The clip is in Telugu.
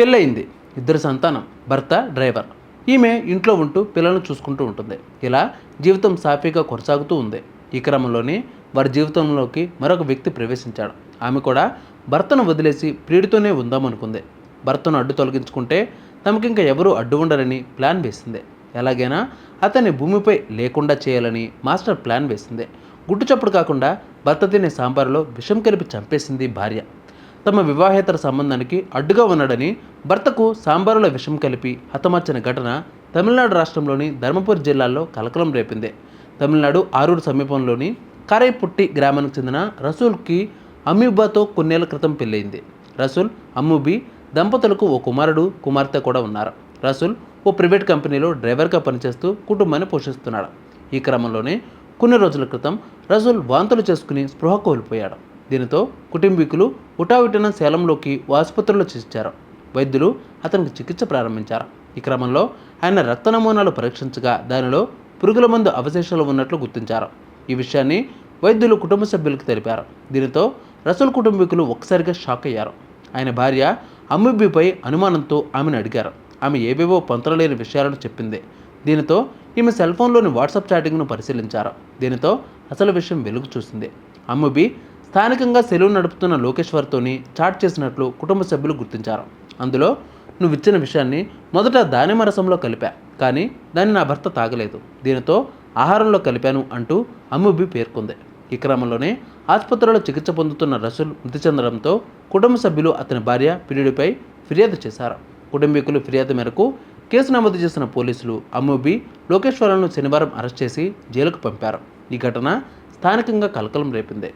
పెళ్ళయింది. ఇద్దరు సంతానం భర్త డ్రైవర్. ఈమె ఇంట్లో ఉంటూ పిల్లలను చూసుకుంటూ ఉంటుంది. ఇలా జీవితం సాఫీగా కొనసాగుతూ ఉంది. ఈ క్రమంలోనే వారి జీవితంలోకి మరొక వ్యక్తి ప్రవేశించాడు. ఆమె కూడా భర్తను వదిలేసి ప్రియుడితోనే ఉందామనుకుంది. భర్తను అడ్డు తొలగించుకుంటే తమకింక ఎవరూ అడ్డు ఉండరని ప్లాన్ వేసింది. ఎలాగైనా అతన్ని భూమిపై లేకుండా చేయాలని మాస్టర్ ప్లాన్ వేసింది. గుడ్డు చప్పుడు కాకుండా భర్త తినే సాంబారులో విషం కలిపి చంపేసింది భార్య. తమ వివాహేతర సంబంధానికి అడ్డుగా ఉన్నాడని భర్తకు సాంబారులో విషం కలిపి హతమార్చిన ఘటన తమిళనాడు రాష్ట్రంలోని ధర్మపురి జిల్లాలో కలకలం రేపింది. తమిళనాడు ఆరూరు సమీపంలోని కారైపుట్టి గ్రామానికి చెందిన రసూల్కి అమీబాతో కొన్నేళ్ళ క్రితం పెళ్ళయింది. రసూల్ అమ్ముబి దంపతులకు ఓ కుమారుడు కుమార్తె కూడా ఉన్నారు. రసూల్ ఓ ప్రైవేట్ కంపెనీలో డ్రైవర్గా పనిచేస్తూ కుటుంబాన్ని పోషిస్తున్నాడు. ఈ క్రమంలోనే కొన్ని రోజుల క్రితం రసూల్ వాంతులు చేసుకుని స్పృహ కోల్పోయాడు. దీనితో కుటుంబీకులు ఉటావిటిన సేలంలోకి ఆసుపత్రిలో చేర్చారు. వైద్యులు అతనికి చికిత్స ప్రారంభించారు. ఈ క్రమంలో ఆయన రక్త నమూనాలు పరీక్షించగా దానిలో పురుగుల మందు అవశేషాలు ఉన్నట్లు గుర్తించారు. ఈ విషయాన్ని వైద్యులు కుటుంబ సభ్యులకు తెలిపారు. దీనితో రసూల్ కుటుంబీకులు ఒక్కసారిగా షాక్ అయ్యారు. ఆయన భార్య అమ్ముబ్బిపై అనుమానంతో ఆమెను అడిగారు. ఆమె ఏవేవో పొంతలేని విషయాలను చెప్పింది. దీనితో ఈమె సెల్ ఫోన్లోని వాట్సాప్ చాటింగ్ను పరిశీలించారు. దీనితో అసలు విషయం వెలుగు చూసింది. అమ్ముబి స్థానికంగా సెలవు నడుపుతున్న లోకేశ్వర్తోని చాట్ చేసినట్లు కుటుంబ సభ్యులు గుర్తించారు. అందులో నువ్వు ఇచ్చిన విషయాన్ని మొదట దానిమ్మ రసంలో కలిపా కానీ దాన్ని నా భర్త తాగలేదు. దీనితో ఆహారంలో కలిపాను అంటూ అమ్ముబి పేర్కొంది. ఈ క్రమంలోనే ఆసుపత్రిలో చికిత్స పొందుతున్న రసూల్ మృతి చెందడంతో కుటుంబ సభ్యులు అతని భార్య పిడిడిపై ఫిర్యాదు చేశారు. కుటుంబీకులు ఫిర్యాదు మేరకు కేసు నమోదు చేసిన పోలీసులు అమ్ముబి లోకేశ్వరను శనివారం అరెస్ట్ చేసి జైలుకు పంపారు. ఈ ఘటన స్థానికంగా కలకలం రేపింది.